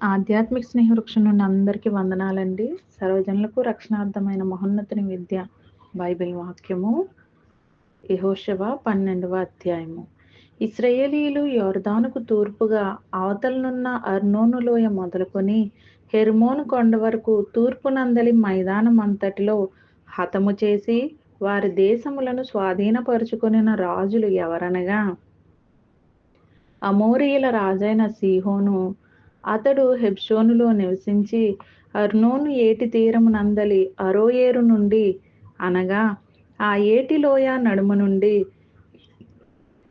ఆధ్యాత్మిక స్నేహవృక్షం నుండి అందరికీ వందనాలండి. సర్వజనులకు రక్షణార్థమైన మహోన్నతిని విద్య బైబిల్ వాక్యము యహోశవ పన్నెండవ అధ్యాయము. ఇస్రయేలీలు యోర్దానుకు తూర్పుగా అవతలనున్న అర్నోను లోయ మొదలుకొని హెర్మోను కొండ వరకు తూర్పునందలి మైదానం అంతటిలో హతము చేసి వారి దేశములను స్వాధీనపరుచుకొనిన రాజులు ఎవరనగా అమోరియుల రాజైన సీహోను అతడు హెబ్షోనులో నివసించి అర్నోను ఏటి తీరమునందలి అరోయేరు నుండి అనగా ఆ ఏటి లోయ నడుము నుండి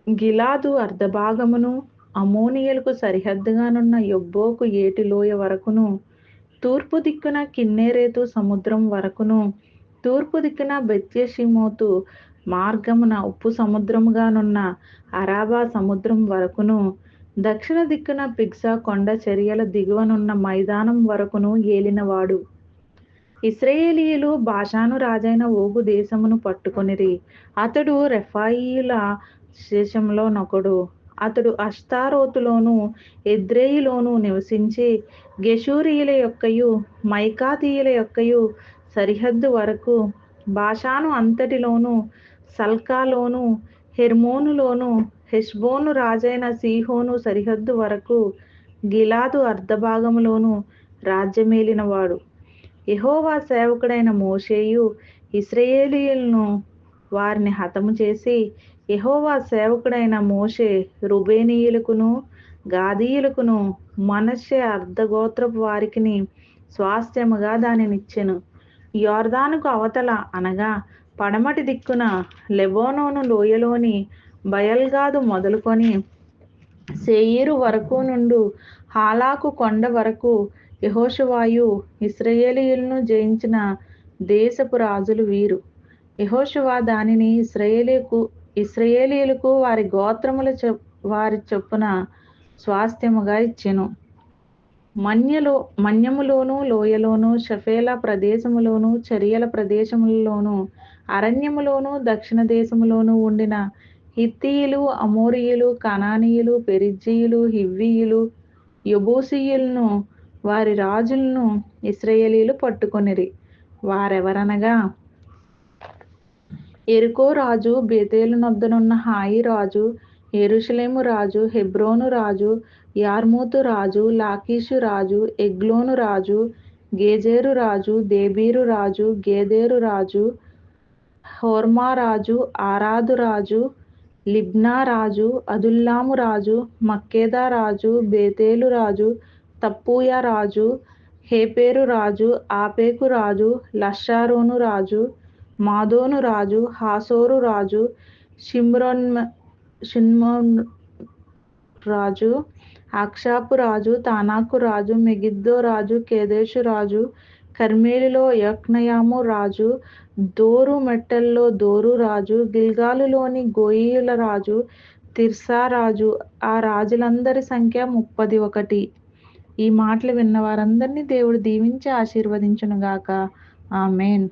గిలాదు అర్ధభాగమును అమోనియలకు సరిహద్దుగానున్న యొబ్బోకు ఏటి లోయ వరకును తూర్పు దిక్కున కిన్నెరేతు సముద్రం వరకును తూర్పు దిక్కున బెత్యషిమోతు మార్గమున ఉప్పు సముద్రముగానున్న అరాబా సముద్రం వరకును దక్షిణ దిక్కున పిగ్సా కొండ చర్యల దిగువనున్న మైదానం వరకును ఏలినవాడు. ఇస్రాయేలీయులు భాషాను రాజైన ఓగు దేశమును పట్టుకొనిరి. అతడు రెఫాయిల శేషంలో నొకడు. అతడు అష్తారోతులోను ఎద్రేయిలోను నివసించి గెషూరియుల యొక్కయు మైకాతీయుల యొక్కయు సరిహద్దు వరకు భాషాను అంతటిలోను సల్కాలోను హెర్మోనులోను హెష్బోను రాజైన సీహోను సరిహద్దు వరకు గిలాదు అర్ధభాగములోను రాజ్యమేలినవాడు. యహోవా సేవకుడైన మోషేయు ఇస్రయేలీయులను వారిని హతము చేసి యహోవా సేవకుడైన మోషే రుబేనీయులకును గాదీయులకును మనస్సే అర్ధగోత్రపు వారికిని స్వాస్థ్యముగా దానినిచ్చెను. యోర్దానుకు అవతల అనగా పడమటి దిక్కున లెబోనోను లోయలోని బయల్గాదు మొదలుకొని సేయీరు వరకు నుండు హాలాకు కొండ వరకు యహోషువాయు ఇస్రయేలీయులను జయించిన దేశపు రాజులు వీరు. యహోషువా దానిని ఇస్రయేలీకు ఇస్రయేలీలకు వారి గోత్రముల వారి చొప్పున స్వాస్థ్యముగా ఇచ్చెను. మన్యలో మన్యములోను లోయలోను షఫేల ప్రదేశములోను చర్యల ప్రదేశములలోను అరణ్యములోను దక్షిణ దేశములోను ఉండిన హిత్తీయులు అమోరియులు కనానీయులు పెరిజ్జీయులు హివ్వీయులు యబూసీయులను వారి రాజులను ఇస్రయేలీలు పట్టుకొనిరి. వారెవరనగా? ఎరుకో రాజు బేతేలు నొద్దనున్న హాయి రాజు ఎరుషలేము రాజు హెబ్రోను రాజు యార్మూతు రాజు లాకీషు రాజు ఎగ్లోను రాజు గేజేరు రాజు దేబీరు రాజు గేదేరు రాజు హోర్మా రాజు ఆరాదు రాజు లిబ్నా రాజు అదుల్లాము రాజు మక్కేదా రాజు బేతేలు రాజు తప్పూయ రాజు హేపేరు రాజు ఆపేకు రాజు లషారోను రాజు మాదోను రాజు హాసోరు రాజు షిమ్రోన్ షిన్మోన్ రాజు అక్షాపు రాజు తానాకు రాజు మెగిద్దో రాజు కేదేశు రాజు కర్మేలులో యక్నయాము రాజు దోరు మెట్టల్లో దోరు రాజు గిల్గాలులోని గోయియుల రాజు తిర్సా రాజు ఆ రాజులందరి సంఖ్య ముప్పది ఒకటి. ఈ మాటలు విన్న వారందరినీ దేవుడు దీవించి ఆశీర్వదించునుగాక. ఆమెన్.